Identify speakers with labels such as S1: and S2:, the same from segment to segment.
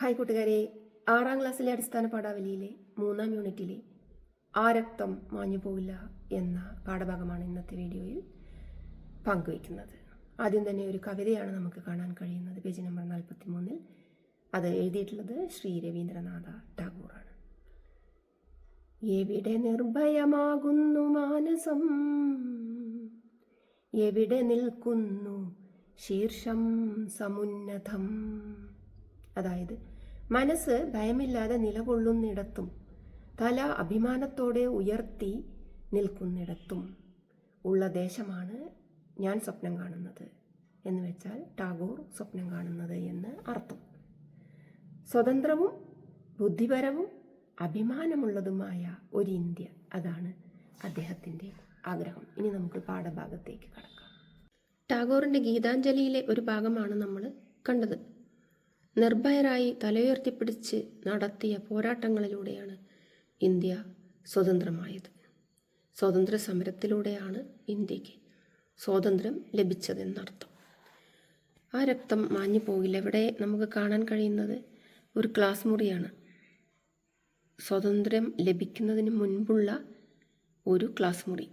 S1: Hi കൂട്ടുകാരെ. ആറാം ക്ലാസ്സിലെ അടിസ്ഥാന പാഠാവലിയിലെ മൂന്നാം യൂണിറ്റിലെ ആ രക്തം മാഞ്ഞു പോവില്ല എന്ന പാഠഭാഗമാണ് ഇന്നത്തെ വീഡിയോയിൽ പങ്കുവയ്ക്കുന്നത്. ആദ്യം തന്നെ ഒരു കവിതയാണ് നമുക്ക് കാണാൻ കഴിയുന്നത്. പേജ് നമ്പർ നാൽപ്പത്തി മൂന്നിൽ അത് എഴുതിയിട്ടുള്ളത് ശ്രീ രവീന്ദ്രനാഥ ടാഗോറാണ്. എവിടെ നിർഭയമാകുന്നു മാനസം? എവിടെ നിൽക്കുന്നു ശീർഷം സമുന്നതം? അതായത് മനസ്സ് ഭയമില്ലാതെ നിലകൊള്ളുന്നിടത്തും തല അഭിമാനത്തോടെ ഉയർത്തി നിൽക്കുന്നിടത്തും ഉള്ള ദേശമാണ് ഞാൻ സ്വപ്നം കാണുന്നത് എന്ന് വെച്ചാൽ ടാഗോർ സ്വപ്നം കാണുന്നത് എന്ന് അർത്ഥം. സ്വതന്ത്രവും ബുദ്ധിപരവും അഭിമാനമുള്ളതുമായ ഒരു ഇന്ത്യ അതാണ് അദ്ദേഹത്തിന്റെ ആഗ്രഹം. ഇനി നമുക്ക് പാഠഭാഗത്തേക്ക് കടക്കാം. ടാഗോറിന്റെ ഗീതാഞ്ജലിയിലെ ഒരു ഭാഗമാണ് നമ്മൾ കണ്ടത്. നിർഭയരായി തലയുയർത്തിപ്പിടിച്ച് നടത്തിയ പോരാട്ടങ്ങളിലൂടെയാണ് ഇന്ത്യ സ്വതന്ത്രമായത്. സ്വാതന്ത്ര്യ സമരത്തിലൂടെയാണ് ഇന്ത്യയ്ക്ക് സ്വാതന്ത്ര്യം ലഭിച്ചതെന്നർത്ഥം. ആ രക്തം മാഞ്ഞു പോകില്ല. ഇവിടെ നമുക്ക് കാണാൻ കഴിയുന്നത്? ഒരു ക്ലാസ് മുറിയാണ്. സ്വാതന്ത്ര്യം ലഭിക്കുന്നതിന് മുൻപുള്ള ഒരു ക്ലാസ് മുറി.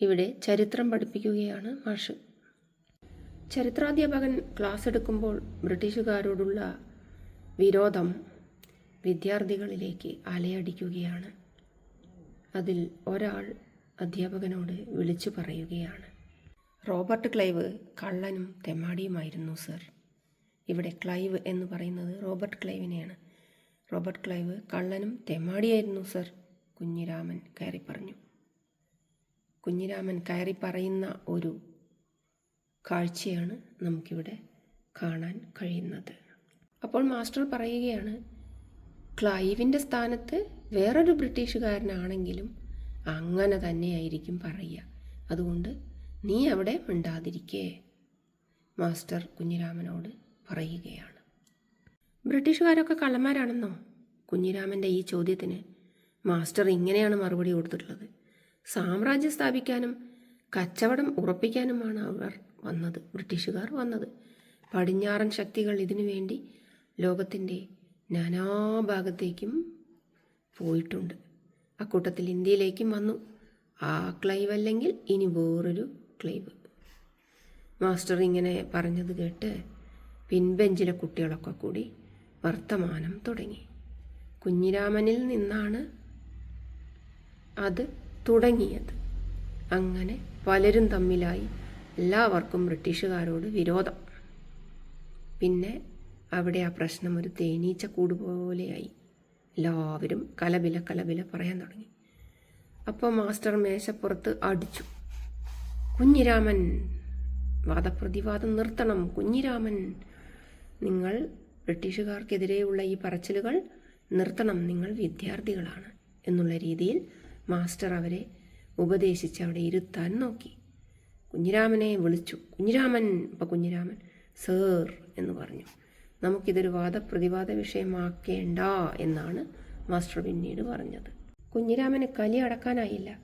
S1: ഇവിടെ ചരിത്രം പഠിപ്പിക്കുകയാണ് മാഷ്. ചരിത്രാധ്യാപകൻ ക്ലാസ് എടുക്കുമ്പോൾ ബ്രിട്ടീഷുകാരോടുള്ള വിരോധം വിദ്യാർത്ഥികളിലേക്ക് അലയടിക്കുകയാണ്. അതിൽ ഒരാൾ അധ്യാപകനോട് വിളിച്ചു പറയുകയാണ്. റോബർട്ട് ക്ലൈവ് കള്ളനും തെമ്മാടിയുമായിരുന്നു സർ. ഇവിടെ ക്ലൈവ് എന്ന് പറയുന്നത് റോബർട്ട് ക്ലൈവിനെയാണ്. റോബർട്ട് ക്ലൈവ് കള്ളനും തെമ്മാടിയായിരുന്നു സർ കുഞ്ഞിരാമൻ കയറി പറഞ്ഞു കുഞ്ഞിരാമൻ കയറി പറയുന്ന ഒരു കാഴ്ചയാണ് നമുക്കിവിടെ കാണാൻ കഴിയുന്നത്. അപ്പോൾ മാസ്റ്റർ പറയുകയാണ് ക്ലൈവിന്റെ സ്ഥാനത്ത് വേറൊരു ബ്രിട്ടീഷുകാരനാണെങ്കിലും അങ്ങനെ തന്നെയായിരിക്കും പറയുക. അതുകൊണ്ട് നീ അവിടെ മിണ്ടാതിരിക്കേ. മാസ്റ്റർ കുഞ്ഞിരാമനോട് പറയുകയാണ്. ബ്രിട്ടീഷുകാരൊക്കെ കള്ളന്മാരാണെന്നോ? കുഞ്ഞിരാമന്റെ ഈ ചോദ്യത്തിന് മാസ്റ്റർ ഇങ്ങനെയാണ് മറുപടി കൊടുത്തിട്ടുള്ളത്. സാമ്രാജ്യം സ്ഥാപിക്കാനും കച്ചവടം ഉറപ്പിക്കാനുമാണ് അവർ വന്നത് ബ്രിട്ടീഷുകാർ വന്നത്. പടിഞ്ഞാറൻ ശക്തികൾ ഇതിനു വേണ്ടി ലോകത്തിന്റെ നാനാഭാഗത്തേക്കും പോയിട്ടുണ്ട്. അക്കൂട്ടത്തിൽ ഇന്ത്യയിലേക്കും വന്നു. ആ ക്ലൈവ് അല്ലെങ്കിൽ ഇനി വേറൊരു ക്ലൈവ്. മാസ്റ്റർ ഇങ്ങനെ പറഞ്ഞത് കേട്ട് പിൻബെഞ്ചിലെ കുട്ടികളൊക്കെ കൂടി വർത്തമാനം തുടങ്ങി. കുഞ്ഞിരാമനിൽ നിന്നാണ് അത് തുടങ്ങിയത്. അങ്ങനെ പലരും തമ്മിലായി എല്ലാവർക്കും ബ്രിട്ടീഷുകാരോട് വിരോധം. പിന്നെ അവിടെ ആ പ്രശ്നം ഒരു തേനീച്ച കൂട് പോലെയായി. എല്ലാവരും കലബില കലബില പറയാൻ തുടങ്ങി. അപ്പോൾ മാസ്റ്റർ മേശപ്പുറത്ത് അടിച്ചു. കുഞ്ഞിരാമൻ വാദപ്രതിവാദം നിർത്തണം. കുഞ്ഞിരാമൻ നിങ്ങൾ ബ്രിട്ടീഷുകാർക്കെതിരെയുള്ള ഈ പറച്ചിലുകൾ നിർത്തണം. നിങ്ങൾ വിദ്യാർത്ഥികളാണ് എന്നുള്ള രീതിയിൽ മാസ്റ്റർ അവരെ ഉപദേശിച്ച് അവിടെ ഇരുത്താൻ നോക്കി. കുഞ്ഞിരാമനെ വിളിച്ചു. കുഞ്ഞിരാമൻ അപ്പം കുഞ്ഞിരാമൻ സേർ എന്ന് പറഞ്ഞു. നമുക്കിതൊരു വാദപ്രതിവാദ വിഷയമാക്കേണ്ട എന്നാണ് മാസ്റ്റർ പിന്നീട് പറഞ്ഞത്. കുഞ്ഞിരാമന് കലി അടക്കാനായില്ല.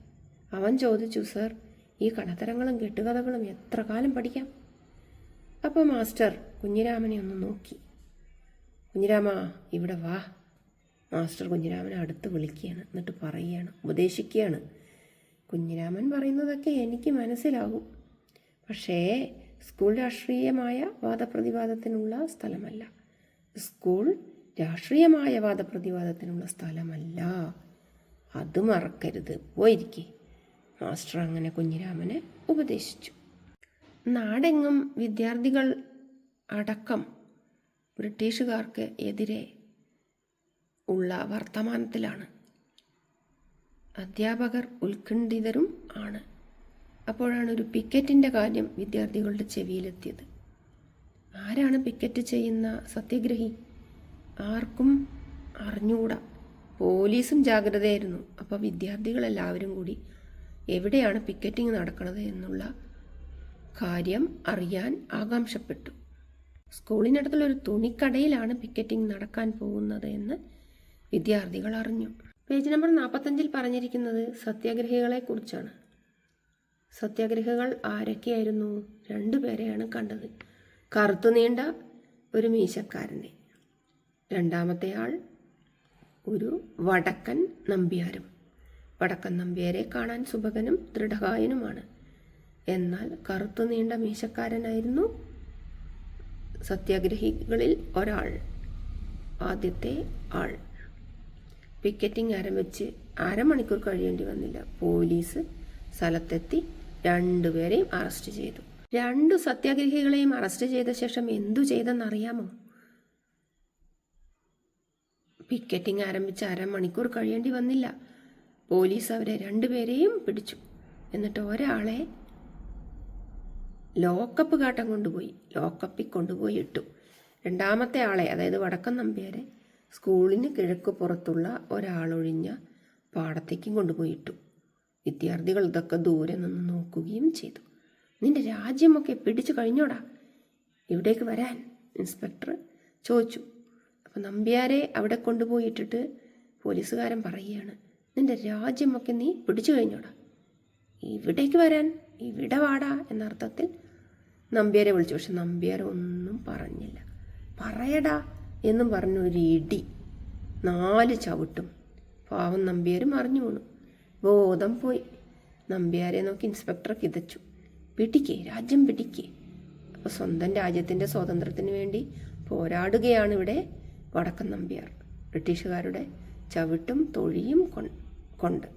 S1: അവൻ ചോദിച്ചു സർ ഈ കടത്തരങ്ങളും കെട്ടുകഥകളും എത്ര കാലം പഠിക്കാം? അപ്പോൾ മാസ്റ്റർ കുഞ്ഞിരാമനെ ഒന്ന് നോക്കി. കുഞ്ഞിരാമ ഇവിടെ വാ. മാസ്റ്റർ കുഞ്ഞിരാമനെ അടുത്ത് വിളിക്കുകയാണ്. എന്നിട്ട് പറയുകയാണ് ഉപദേശിക്കുകയാണ്. കുഞ്ഞിരാമൻ പറയുന്നതൊക്കെ എനിക്ക് മനസ്സിലാകും. പക്ഷേ സ്കൂൾ രാഷ്ട്രീയമായ വാദപ്രതിവാദത്തിനുള്ള സ്ഥലമല്ല. സ്കൂൾ രാഷ്ട്രീയമായ വാദപ്രതിവാദത്തിനുള്ള സ്ഥലമല്ല. അത് മറക്കരുത്. പോയിരിക്കെ. മാസ്റ്റർ അങ്ങനെ കുഞ്ഞിരാമനെ ഉപദേശിച്ചു. നാടെങ്ങും വിദ്യാർത്ഥികൾ അടക്കം ബ്രിട്ടീഷുകാർക്ക് എതിരെ ഉള്ള വർത്തമാനത്തിലാണ്. അധ്യാപകർ ഉത്കണ്ഠിതരും ആണ്. അപ്പോഴാണ് ഒരു പിക്കറ്റിന്റെ കാര്യം വിദ്യാർത്ഥികളുടെ ചെവിയിലെത്തിയത്. ആരാണ് പിക്കറ്റ് ചെയ്യുന്ന സത്യഗ്രഹി? ആർക്കും അറിഞ്ഞുകൂടാ പോലീസും ജാഗ്രതയായിരുന്നു. അപ്പോൾ വിദ്യാർത്ഥികളെല്ലാവരും കൂടി എവിടെയാണ് പിക്കറ്റിംഗ് നടക്കുന്നത് എന്നുള്ള കാര്യം അറിയാൻ ആകാംക്ഷപ്പെട്ടു. സ്കൂളിനടുത്തുള്ള ഒരു തുണിക്കടയിലാണ് പിക്കറ്റിംഗ് നടക്കാൻ പോകുന്നത് എന്ന് വിദ്യാർത്ഥികൾ അറിഞ്ഞു. പേജ് നമ്പർ നാൽപ്പത്തഞ്ചിൽ പറഞ്ഞിരിക്കുന്നത് സത്യാഗ്രഹികളെ കുറിച്ചാണ് സത്യാഗ്രഹികൾ ആരൊക്കെയായിരുന്നു? രണ്ടു പേരെയാണ് കണ്ടത്. കറുത്തു നീണ്ട ഒരു മീശക്കാരനെ. രണ്ടാമത്തെ ആൾ ഒരു വടക്കൻ നമ്പ്യാരും. വടക്കൻ നമ്പ്യാരെ കാണാൻ സുഭകനും ദൃഢകായനുമാണ്. എന്നാൽ കറുത്തു നീണ്ട മീശക്കാരനായിരുന്നു സത്യാഗ്രഹികളിൽ ഒരാൾ ആദ്യത്തെ ആൾ. പിക്കറ്റിംഗ് ആരംഭിച്ച് അരമണിക്കൂർ കഴിയേണ്ടി വന്നില്ല. പോലീസ് സ്ഥലത്തെത്തി രണ്ടുപേരെയും അറസ്റ്റ് ചെയ്തു. രണ്ടു സത്യാഗ്രഹികളെയും അറസ്റ്റ് ചെയ്ത ശേഷം എന്തു ചെയ്തെന്നറിയാമോ? പിക്കറ്റിംഗ് ആരംഭിച്ച് അരമണിക്കൂർ കഴിയേണ്ടി വന്നില്ല. പോലീസ് അവരെ രണ്ടുപേരെയും പിടിച്ചു. എന്നിട്ട് ഒരാളെ ലോക്കപ്പ് കാട്ടം കൊണ്ടുപോയി ലോക്കപ്പിൽ കൊണ്ടുപോയി ഇട്ടു. രണ്ടാമത്തെ ആളെ അതായത് വടക്കൻ നമ്പ്യാരെ സ്കൂളിന് കിഴക്ക് പുറത്തുള്ള ഒരാളൊഴിഞ്ഞ പാടത്തേക്കും കൊണ്ടുപോയി ഇട്ടു. വിദ്യാർത്ഥികൾ ഇതൊക്കെ ദൂരെ നിന്ന് നോക്കുകയും ചെയ്തു. നിന്റെ രാജ്യമൊക്കെ പിടിച്ചു കഴിഞ്ഞോടാ. ഇവിടേക്ക് വരാൻ ഇൻസ്പെക്ടർ ചോദിച്ചു. അപ്പം നമ്പ്യാരെ അവിടെ കൊണ്ടുപോയിട്ടിട്ട് പോലീസുകാരൻ പറയുകയാണ് നിന്റെ രാജ്യമൊക്കെ നീ പിടിച്ചു കഴിഞ്ഞോടാ. ഇവിടേക്ക് വരാൻ ഇവിടെ വാടാ എന്നർത്ഥത്തിൽ നമ്പ്യാരെ വിളിച്ചു. പക്ഷെ നമ്പ്യാരെ ഒന്നും പറഞ്ഞില്ല. പറയടാ എന്നും ഒരു ഇടി. നാല് ചവിട്ടും. പാവം നമ്പ്യാരും അറിഞ്ഞു വീണു ബോധം പോയി. നമ്പ്യാരെ നോക്കി ഇൻസ്പെക്ടർ കിതച്ചു. പിടിക്കേ രാജ്യം പിടിക്കേ. അപ്പോൾ സ്വന്തം രാജ്യത്തിന്റെ സ്വാതന്ത്ര്യത്തിന് വേണ്ടി പോരാടുകയാണ് ഇവിടെ വടക്കൻ നമ്പ്യാർ. ബ്രിട്ടീഷുകാരുടെ ചവിട്ടും തൊഴിയും കൊണ്ട്.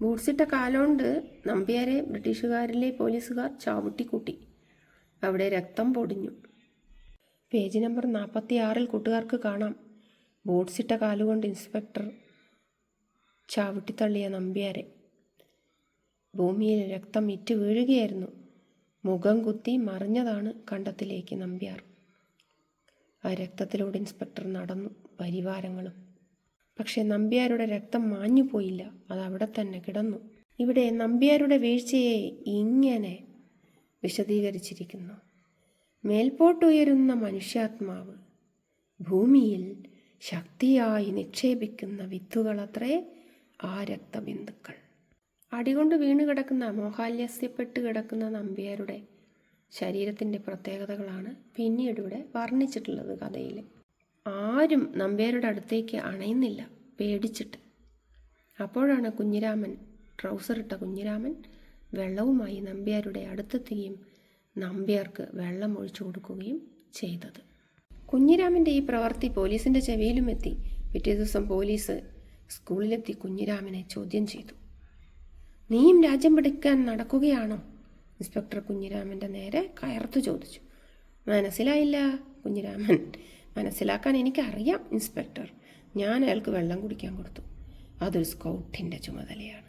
S1: ബൂട്ട്സിട്ട കാലോണ്ട് നമ്പ്യാരെ ബ്രിട്ടീഷുകാരിലെ പോലീസുകാർ ചാവുട്ടിക്കൂട്ടി. അവിടെ രക്തം പൊടിഞ്ഞു. പേജ് നമ്പർ നാൽപ്പത്തി ആറിൽ കൂട്ടുകാർക്ക് കാണാം. ബോട്ട്സിട്ട കാലുകൊണ്ട് ഇൻസ്പെക്ടർ ചാവിട്ടിത്തള്ളിയ നമ്പ്യാരെ. ഭൂമിയിൽ രക്തം ഇറ്റ് വീഴുകയായിരുന്നു. മുഖം കുത്തി മറിഞ്ഞതാണ് കണ്ടത്തിലേക്ക് നമ്പ്യാർ. ആ രക്തത്തിലൂടെ ഇൻസ്പെക്ടർ നടന്നു പരിവാരങ്ങളും. പക്ഷേ നമ്പ്യാരുടെ രക്തം മാഞ്ഞു പോയില്ല. അത് അവിടെ തന്നെ കിടന്നു. ഇവിടെ നമ്പ്യാരുടെ വീഴ്ചയെ ഇങ്ങനെ വിശദീകരിച്ചിരിക്കുന്നു. മേൽപോട്ടുയരുന്ന മനുഷ്യാത്മാവ് ഭൂമിയിൽ ശക്തിയായി നിക്ഷേപിക്കുന്ന വിത്തുകളത്രേ ആ രക്തബിന്ദുക്കൾ അടികൊണ്ട് വീണ് കിടക്കുന്ന മോഹാലസ്യപ്പെട്ട് കിടക്കുന്ന നമ്പ്യാരുടെ ശരീരത്തിന്റെ പ്രത്യേകതകളാണ് പിന്നീട് ഇവിടെ വർണിച്ചിട്ടുള്ളത് കഥയിൽ. ആരും നമ്പ്യാരുടെ അടുത്തേക്ക് അണയുന്നില്ല പേടിച്ചിട്ട്. അപ്പോഴാണ് കുഞ്ഞിരാമൻ ട്രൗസർ ഇട്ട കുഞ്ഞിരാമൻ വെള്ളവുമായി നമ്പ്യാരുടെ അടുത്തെത്തുകയും നമ്പ്യാർക്ക് വെള്ളം ഒഴിച്ചു കൊടുക്കുകയും ചെയ്തത്. കുഞ്ഞിരാമന്റെ ഈ പ്രവൃത്തി പോലീസിന്റെ ചെവിയിലും എത്തി. പിറ്റേ ദിവസം പോലീസ് സ്കൂളിലെത്തി കുഞ്ഞിരാമനെ ചോദ്യം ചെയ്തു. നീയും രാജ്യം പിടിക്കാൻ നടക്കുകയാണോ? ഇൻസ്പെക്ടർ കുഞ്ഞിരാമന്റെ നേരെ കയർത്തു ചോദിച്ചു. മനസ്സിലായില്ല കുഞ്ഞിരാമൻ. മനസ്സിലാക്കാൻ എനിക്കറിയാം ഇൻസ്പെക്ടർ. ഞാൻ അയാൾക്ക് വെള്ളം കുടിക്കാൻ കൊടുത്തു. അതൊരു സ്കൗട്ടിന്റെ ചുമതലയാണ്.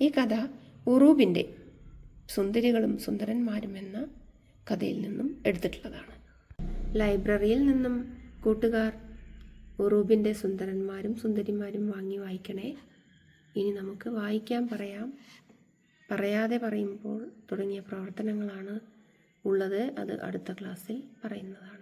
S1: ഈ കഥ ഉറൂബിന്റെ സുന്ദരികളും സുന്ദരന്മാരും എന്ന കഥയിൽ നിന്നും എടുത്തിട്ടുള്ളതാണ്. ലൈബ്രറിയിൽ നിന്നും കൂട്ടുകാർ ഉറൂബിന്റെ സുന്ദരന്മാരും സുന്ദരിമാരും വാങ്ങി വായിക്കണേ. ഇനി നമുക്ക് വായിക്കാൻ പറയാം. പറയാതെ പറയുമ്പോൾ തുടങ്ങിയ പ്രവർത്തനങ്ങളാണ് ഉള്ളത്. അത് അടുത്ത ക്ലാസ്സിൽ പറയുന്നതാണ്.